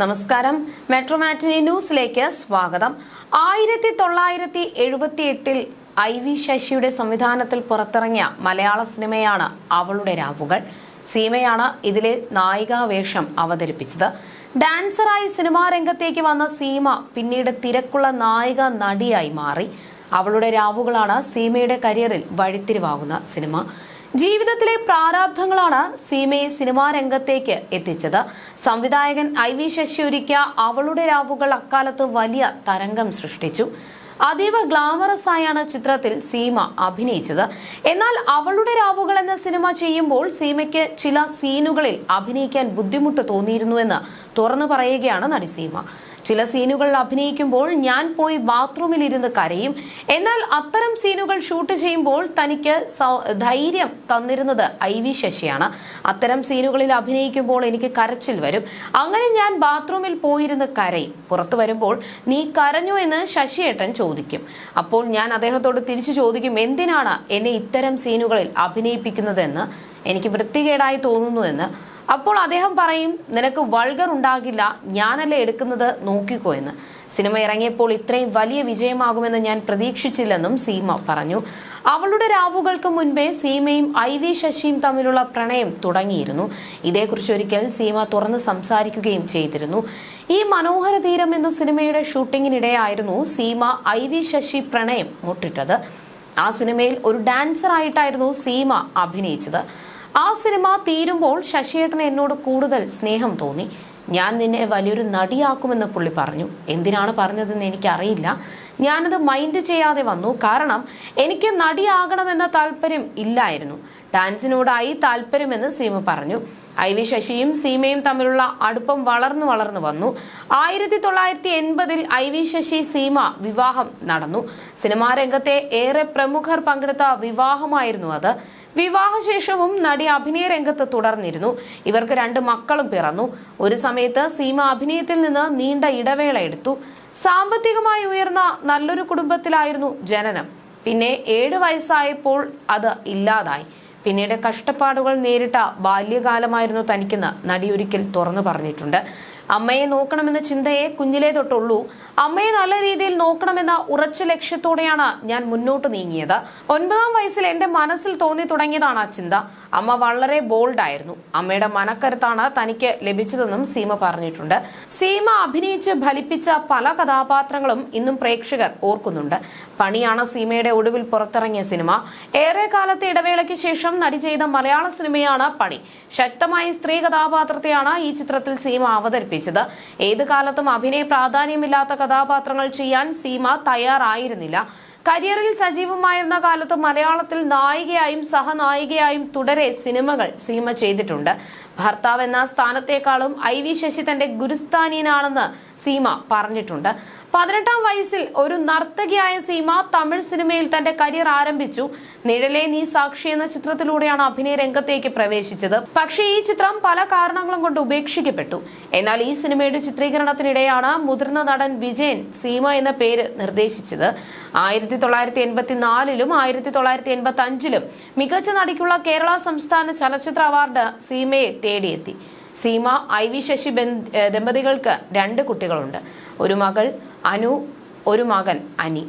നമസ്കാരം. മെട്രോമാറ്റിനി ന്യൂസിലേക്ക് സ്വാഗതം. ആയിരത്തി തൊള്ളായിരത്തി എഴുപത്തി എട്ടിൽ ഐ വി ശശിയുടെ സംവിധാനത്തിൽ പുറത്തിറങ്ങിയ മലയാള സിനിമയാണ് അവളുടെ രാവുകൾ. സീമയാണ് ഇതിലെ നായികാവേഷം അവതരിപ്പിച്ചത്. ഡാൻസറായി സിനിമാ രംഗത്തേക്ക് വന്ന സീമ പിന്നീട് തിരക്കുള്ള നായിക നടിയായി മാറി. അവളുടെ രാവുകളാണ് സീമയുടെ കരിയറിൽ വഴിത്തിരിവാകുന്ന സിനിമ. ജീവിതത്തിലെ പ്രാരാബ്ധങ്ങളാണ് സീമയെ സിനിമാ രംഗത്തേക്ക് എത്തിച്ചത്. സംവിധായകൻ ഐ വി ശശി അവളുടെ രാവുകൾ അക്കാലത്ത് വലിയ തരംഗം സൃഷ്ടിച്ചു. അതീവ ഗ്ലാമറസ് ആയാണ് ചിത്രത്തിൽ സീമ അഭിനയിച്ചത്. എന്നാൽ അവളുടെ രാവുകൾ എന്ന സിനിമ ചെയ്യുമ്പോൾ സീമയ്ക്ക് ചില സീനുകളിൽ അഭിനയിക്കാൻ ബുദ്ധിമുട്ട് തോന്നിയിരുന്നുവെന്ന് തുറന്നു പറയുകയാണ് നടി സീമ. ചില സീനുകൾ അഭിനയിക്കുമ്പോൾ ഞാൻ പോയി ബാത്റൂമിൽ ഇരുന്ന് കരയും. എന്നാൽ അത്തരം സീനുകൾ ഷൂട്ട് ചെയ്യുമ്പോൾ തനിക്ക് ധൈര്യം തന്നിരുന്നത് ഐ വി ശശിയാണ്. അത്തരം സീനുകളിൽ അഭിനയിക്കുമ്പോൾ എനിക്ക് കരച്ചിൽ വരും. അങ്ങനെ ഞാൻ ബാത്റൂമിൽ പോയിരുന്ന് കരയും. പുറത്തു വരുമ്പോൾ നീ കരഞ്ഞു എന്ന് ശശിയേട്ടൻ ചോദിക്കും. അപ്പോൾ ഞാൻ അദ്ദേഹത്തോട് തിരിച്ചു ചോദിക്കും എന്തിനാണ് എന്നെ ഇത്തരം സീനുകളിൽ അഭിനയിപ്പിക്കുന്നതെന്ന്? എനിക്ക് വൃത്തികേടായി തോന്നുന്നുവെന്ന് അപ്പോൾ അദ്ദേഹം പറയും നിനക്ക് വൾഗർ ഉണ്ടാകില്ല ഞാനല്ലേ എടുക്കുന്നത്? നോക്കിക്കോ എന്ന്. സിനിമ ഇറങ്ങിയപ്പോൾ ഇത്രയും വലിയ വിജയമാകുമെന്ന് ഞാൻ പ്രതീക്ഷിച്ചില്ലെന്നും സീമ പറഞ്ഞു. അവളുടെ രാവുകൾക്ക് മുൻപേ സീമയും ഐ വി ശശിയും തമ്മിലുള്ള പ്രണയം തുടങ്ങിയിരുന്നു. ഇതേക്കുറിച്ച് ഒരിക്കൽ സീമ തുറന്ന് സംസാരിക്കുകയും ചെയ്തിരുന്നു. ഈ മനോഹര തീരം എന്ന സിനിമയുടെ ഷൂട്ടിങ്ങിനിടെയായിരുന്നു സീമ ഐ വി ശശി പ്രണയം മുട്ടിട്ടത്. ആ സിനിമയിൽ ഒരു ഡാൻസർ ആയിട്ടായിരുന്നു സീമ അഭിനയിച്ചത്. ആ സിനിമ തീരുമ്പോൾ ശശിയേട്ടന് എന്നോട് കൂടുതൽ സ്നേഹം തോന്നി. ഞാൻ നിന്നെ വലിയൊരു നടിയാക്കുമെന്ന് പുള്ളി പറഞ്ഞു. എന്തിനാണ് പറഞ്ഞതെന്ന് എനിക്കറിയില്ല. ഞാനത് മൈൻഡ് ചെയ്യാതെ വന്നു. കാരണം എനിക്ക് നടിയാകണമെന്ന താല്പര്യം ഇല്ലായിരുന്നു. ഡാൻസിനോടായി താല്പര്യമെന്ന് സീമ പറഞ്ഞു. ഐ വി ശശിയും സീമയും തമ്മിലുള്ള അടുപ്പം വളർന്നു വളർന്നു വന്നു. ആയിരത്തി തൊള്ളായിരത്തി എൺപതിൽ ഐ വി ശശി സീമ വിവാഹം നടന്നു. സിനിമാ രംഗത്തെ ഏറെ പ്രമുഖർ പങ്കെടുത്ത വിവാഹമായിരുന്നു അത്. വിവാഹശേഷവും നടി അഭിനയ രംഗത്ത് തുടർന്നിരുന്നു. ഇവർക്ക് രണ്ട് മക്കളും പിറന്നു. ഒരു സമയത്ത് സീമ അഭിനയത്തിൽ നിന്ന് നീണ്ട ഇടവേള എടുത്തു. സാമ്പത്തികമായി ഉയർന്ന നല്ലൊരു കുടുംബത്തിലായിരുന്നു ജനനം. പിന്നെ ഏഴ് വയസ്സായപ്പോൾ അത് ഇല്ലാതായി. പിന്നീട് കഷ്ടപ്പാടുകൾ നേരിട്ട ബാല്യകാലമായിരുന്നു തനിക്കെന്ന് നടി ഒരിക്കൽ തുറന്നു പറഞ്ഞിട്ടുണ്ട്. അമ്മയെ നോക്കണമെന്ന ചിന്തയെ കുഞ്ഞിലേ തൊട്ടുള്ളൂ. അമ്മയെ നല്ല രീതിയിൽ നോക്കണമെന്ന ഉറച്ച ലക്ഷ്യത്തോടെയാണ് ഞാൻ മുന്നോട്ട് നീങ്ങിയത്. ഒൻപതാം വയസ്സിൽ എന്റെ മനസ്സിൽ തോന്നി തുടങ്ങിയതാണ് ആ ചിന്ത. അമ്മ വളരെ ബോൾഡ് ആയിരുന്നു. അമ്മയുടെ മനക്കരുത്താണ് തനിക്ക് ലഭിച്ചതെന്നും സീമ പറഞ്ഞിട്ടുണ്ട്. സീമ അഭിനയിച്ച് ഫലിപ്പിച്ച പല കഥാപാത്രങ്ങളും ഇന്നും പ്രേക്ഷകർ ഓർക്കുന്നുണ്ട്. പണിയാണ് സീമയുടെ ഒടുവിൽ പുറത്തിറങ്ങിയ സിനിമ. ഏറെ കാലത്തെ ഇടവേളയ്ക്ക് ശേഷം നടി ചെയ്ത മലയാള സിനിമയാണ് പണി. ശക്തമായ സ്ത്രീ കഥാപാത്രത്തെയാണ് ഈ ചിത്രത്തിൽ സീമ അവതരിപ്പിച്ചത് ഏത് കാലത്തും അഭിനയ പ്രാധാന്യമില്ലാത്ത കഥാപാത്രങ്ങൾ ചെയ്യാൻ സീമ തയ്യാറായിരുന്നില്ല. കരിയറിൽ സജീവമായിരുന്ന കാലത്ത് മലയാളത്തിൽ നായികയായും സഹനായികയായും തുടരെ സിനിമകൾ സീമ ചെയ്തിട്ടുണ്ട്. ഭർത്താവ് എന്ന സ്ഥാനത്തേക്കാളും ഐ വി ശശി തന്റെ ഗുരുസ്ഥാനീനാണെന്ന് സീമ പറഞ്ഞിട്ടുണ്ട്. പതിനെട്ടാം വയസ്സിൽ ഒരു നർത്തകിയായ സീമ തമിഴ് സിനിമയിൽ തന്റെ കരിയർ ആരംഭിച്ചു. നിഴലെ നീ സാക്ഷി എന്ന ചിത്രത്തിലൂടെയാണ് അഭിനയ രംഗത്തേക്ക് പ്രവേശിച്ചത്. പക്ഷേ ഈ ചിത്രം പല കാരണങ്ങളും കൊണ്ട് ഉപേക്ഷിക്കപ്പെട്ടു. എന്നാൽ ഈ സിനിമയുടെ ചിത്രീകരണത്തിനിടെയാണ് മുതിർന്ന നടൻ വിജയൻ സീമ എന്ന പേര് നിർദ്ദേശിച്ചത്. ആയിരത്തി തൊള്ളായിരത്തി എൺപത്തിനാലിലും ആയിരത്തി തൊള്ളായിരത്തി എൺപത്തി അഞ്ചിലും മികച്ച നടിക്കുള്ള കേരള സംസ്ഥാന ചലച്ചിത്ര അവാർഡ് സീമയെ തേടിയെത്തി. സീമ ഐ വി ശശി ദമ്പതികൾക്ക് രണ്ട് കുട്ടികളുണ്ട്. ഒരു മകൾ അനു ഒരു മകൻ അനി.